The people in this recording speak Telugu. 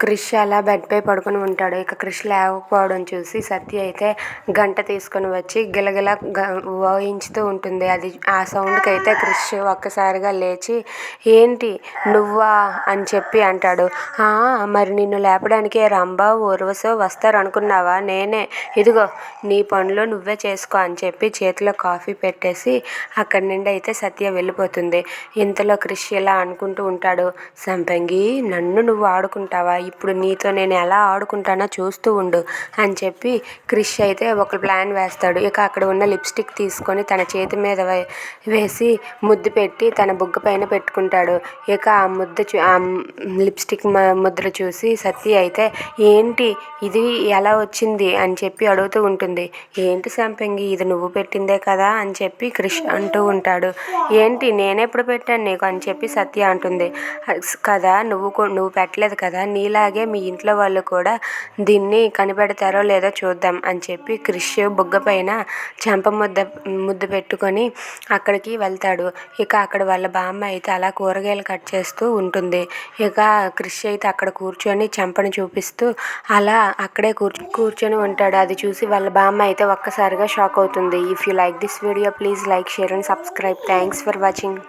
క్రిష్ అలా బెడ్పై పడుకుని ఉంటాడు. ఇక క్రిష్ లేకపోవడం చూసి సత్య అయితే గంట తీసుకొని వచ్చి గిలగిల వాయించుతూ ఉంటుంది. అది ఆ సౌండ్కి అయితే క్రిష్ ఒక్కసారిగా లేచి ఏంటి నువ్వా? అని చెప్పి అంటాడు. మరి నిన్ను లేపడానికి రంబా ఊర్వశో వస్తారు అనుకున్నావా నేనే. ఇదిగో నీ పనులు నువ్వే చేసుకో అని చెప్పి చేతిలో కాఫీ పెట్టేసి అక్కడి నుండి అయితే సత్య వెళ్ళిపోతుంది. ఇంతలో క్రిష్ ఇలా అనుకుంటూ ఉంటాడు. సంపంగి నన్ను నువ్వు ఆడుకుంటావా? ఇప్పుడు నీతో నేను ఎలా ఆడుకుంటానో చూస్తూ ఉండు అని చెప్పి క్రిష్ అయితే ఒక ప్లాన్ వేస్తాడు. ఇక అక్కడ ఉన్న లిప్స్టిక్ తీసుకొని తన చేతి మీద వేసి ముద్దు పెట్టి తన బుగ్గ పైన పెట్టుకుంటాడు. ఇక ఆ ముద్ద చూ ఆ లిప్స్టిక్ ముద్ర చూసి సత్య అయితే ఏంటి? ఇది ఎలా వచ్చింది? అని చెప్పి అడుగుతూ ఉంటుంది. ఏంటి సంపంగి ఇది నువ్వు పెట్టిందే కదా? అని చెప్పి క్రిష్ అంటూ ఉంటాడు. ఏంటి? నేనెప్పుడు పెట్టాను నీకు? అని చెప్పి సత్య అంటుంది. కదా? నువ్వు నువ్వు పెట్టలేదు కదా? అలాగే మీ ఇంట్లో వాళ్ళు కూడా దీన్ని కనిపెడతారో లేదో చూద్దాం అని చెప్పి క్రిష్ బుగ్గ పైన చెంప ముద్ద ముద్దు పెట్టుకొని అక్కడికి వెళ్తాడు. ఇక అక్కడ వాళ్ళ బామ్మ అయితే అలా కూరగాయలు కట్ చేస్తూ ఉంటుంది. ఇక క్రిష్ అయితే అక్కడ కూర్చొని చెంపను చూపిస్తూ అలా అక్కడే కూర్చు కూర్చొని ఉంటాడు. అది చూసి వాళ్ళ బామ్మ అయితే ఒక్కసారిగా షాక్ అవుతుంది. If you like this video please like share and subscribe thanks for watching